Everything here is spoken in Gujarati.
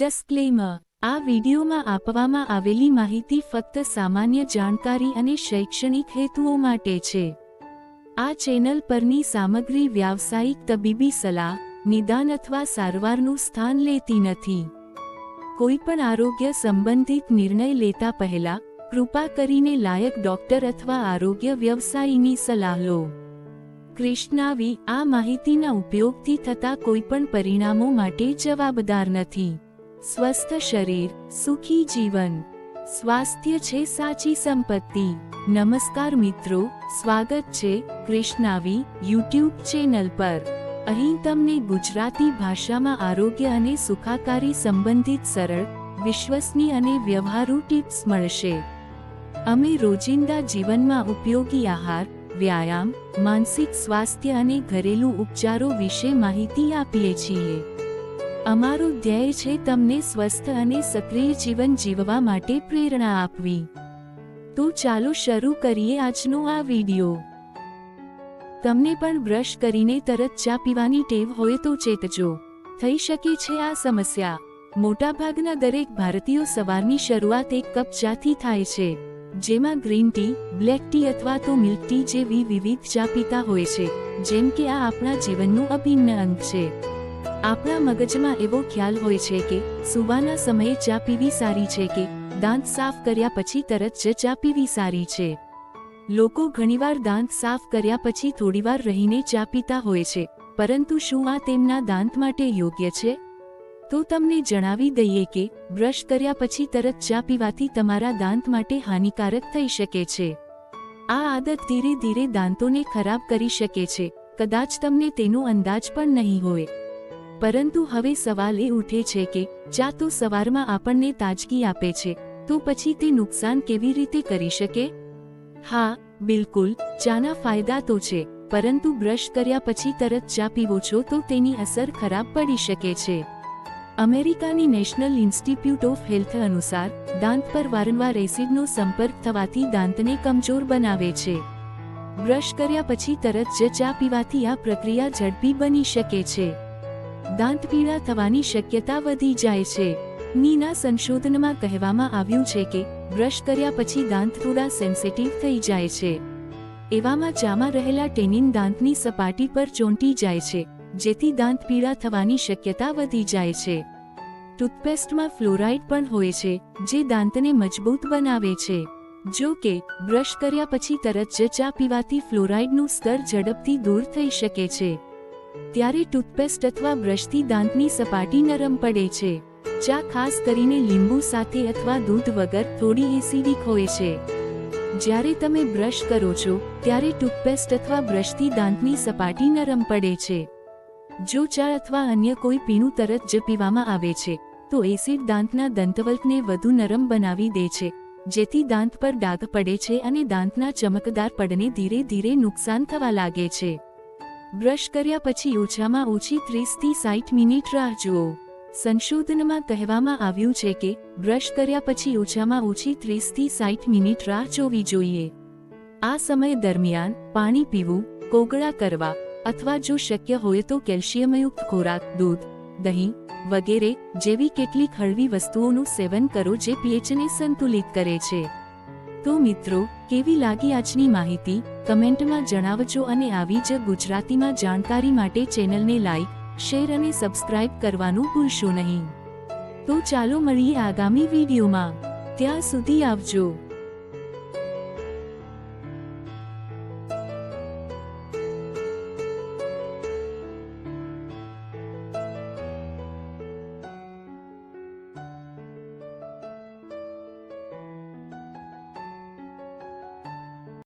ડિસ્ક્લેમર આ વિડીયોમાં આપવામાં આવેલી માહિતી ફક્ત સામાન્ય જાણકારી અને શૈક્ષણિક હેતુઓ માટે છે. આ ચેનલ પરની સામગ્રી વ્યાવસાયિક તબીબી સલાહ, નિદાન અથવા સારવારનું સ્થાન લેતી નથી. કોઈપણ આરોગ્ય સંબંધિત નિર્ણય લેતા પહેલા, કૃપા કરીને લાયક ડોક્ટર અથવા આરોગ્ય વ્યવસાયીની સલાહ લો. કૃષ્ણાવી, આ માહિતીના ઉપયોગથી થતા કોઈપણ પરિણામો માટે જવાબદાર નથી. સ્વસ્થ શરીર, સુખી જીવન. સ્વાસ્થ્ય છે સાચી સંપત્તિ. નમસ્કાર મિત્રો, સ્વાગત છે કૃષ્ણાવી યુટ્યુબ ચેનલ પર. અહીં તમને ગુજરાતી ભાષામાં આરોગ્ય અને સુખાકારી સંબંધિત સરળ, વિશ્વસનીય અને વ્યવહારુ ટિપ્સ મળશે. અમે રોજિંદા જીવનમાં ઉપયોગી આહાર, વ્યાયામ, માનસિક સ્વાસ્થ્ય અને ઘરેલું ઉપચારો વિશે માહિતી આપીએ છીએ. અમારો ધ્યેય છે તમને સ્વસ્થ અને સક્રિય જીવન જીવવા માટે પ્રેરણા આપવી. તો ચાલો શરૂ કરીએ આજનો આ વિડિયો. તમને પણ બ્રશ કરીને તરત ચા પીવાની ટેવ હોય તો ચેતજો. થઈ શકે છે આ સમસ્યા. મોટાભાગના દરેક ભારતીયો સવારની શરૂઆત એક કપ ચાથી થાય છે. જેમાં ગ્રીન ટી, બ્લેક ટી અથવા તો મિલ્ક ટી જેવી વિવિધ ચા પીતા હોય છે. જેમ કે આ આપણા જીવનનું અભિન્ન અંગ છે. આપણા મગજમાં એવો ખ્યાલ હોય છે કે, સુવાના સમયે ચા પીવી સારી છે કે, દાંત સાફ કર્યા પછી તરત જ ચા પીવી સારી છે. લોકો ઘણીવાર દાંત સાફ કર્યા પછી થોડીવાર રહીને ચા પીતા હોય છે, પરંતુ શું આ તેમના દાંત માટે યોગ્ય છે? તો તમને જણાવી દઈએ કે, બ્રશ કર્યા પછી તરત ચા પીવાથી તમારા દાંત માટે હાનિકારક થઈ શકે છે. આ આદત ધીરે ધીરે દાંતોને ખરાબ કરી શકે છે, કદાચ તમને તેનો અંદાજ પણ નહીં હોય. પરંતુ હવે સવાલ એ ઉઠે છે કે ચા તો સવારમાં આપણને તાજગી આપે છે, તો પછી તે નુકસાન કેવી રીતે કરી શકે? હા, બિલકુલ ચાના ફાયદા તો છે, પરંતુ બ્રશ કર્યા પછી તરત ચા પીવો છો તો તેની અસર ખરાબ પડી શકે છે. અમેરિકાની નેશનલ ઇન્સ્ટિટ્યૂટ ઓફ હેલ્થ અનુસાર, દાંત પર વારંવાર એસિડનો સંપર્ક થવાથી દાંતને કમજોર બનાવે છે. બ્રશ કર્યા પછી તરત જ ચા પીવાથી આ પ્રક્રિયા ઝડપી બની શકે છે. દાંત પીળા થવાની શક્યતા વધી જાય છે. નીના સંશોધનમાં કહેવામાં આવ્યું છે કે, બ્રશ કર્યા પછી દાંત થોડા સેન્સિટિવ થઈ જાય છે. એવામાં ચામાં રહેલા ટેનિન દાંતની સપાટી પર ચોંટી જાય છે, જેથી દાંત પીળા થવાની શક્યતા વધી જાય છે. ટૂથપેસ્ટમાં ફ્લોરાઇડ પણ હોય છે, જે દાંતને મજબૂત બનાવે છે. જો કે, બ્રશ કર્યા પછી તરત જ ચા પીવાથી ફ્લોરાઇડનું સ્તર ઝડપથી દૂર થઈ શકે છે. ત્યારે ટૂથપેસ્ટ અથવા બ્રશથી દાંતની સપાટી નરમ પડે છે ચા ખાસ કરીને લીંબુ સાથે અથવા દૂધ વગર થોડી એસિડિક હોય છે. જ્યારે તમે બ્રશ કરો છો, ત્યારે ટૂથપેસ્ટ અથવા બ્રશથી દાંતની સપાટી નરમ પડે છે. જો ચા અથવા અન્ય કોઈ પીણું તરત જ પીવામાં આવે છે, તો એસિડ દાંતના દંતવલ્કને વધુ નરમ બનાવી દે છે, જેથી દાંત પર ડાઘ પડે છે અને દાંતના ચમકદાર પડને ધીરે ધીરે નુકસાન થવા લાગે છે. બ્રશ કર્યા પછી ઓછામાં ઓછી ત્રીસથી સાઠ મિનિટ રાહ જુઓ. સંશોધનમાં કહેવામાં આવ્યું છે કે, બ્રશ કર્યા પછી ઓછામાં ઓછી ત્રીસથી સાઠ મિનિટ રાહ જોવી જોઈએ. આ સમય દરમિયાન પાણી પીવું, કોગળા કરવા અથવા જો શક્ય હોય તો કેલ્શિયમયુક્ત ખોરાક, દૂધ, દહીં વગેરે જેવી કેટલીક હળવી વસ્તુઓનું સેવન કરો જે પીએચને સંતુલિત કરે છે. તો મિત્રો, કેવી લાગી આજની માહિતી? કમેન્ટમાં જણાવજો અને આવી જ ગુજરાતીમાં જાણકારી માટે ચેનલને લાઇક શેર અને સબસ્ક્રાઇબ કરવાનું ભૂલશો નહીં. તો ચાલો મળીએ આગામી વિડીયોમાં. ત્યાં સુધી આવજો.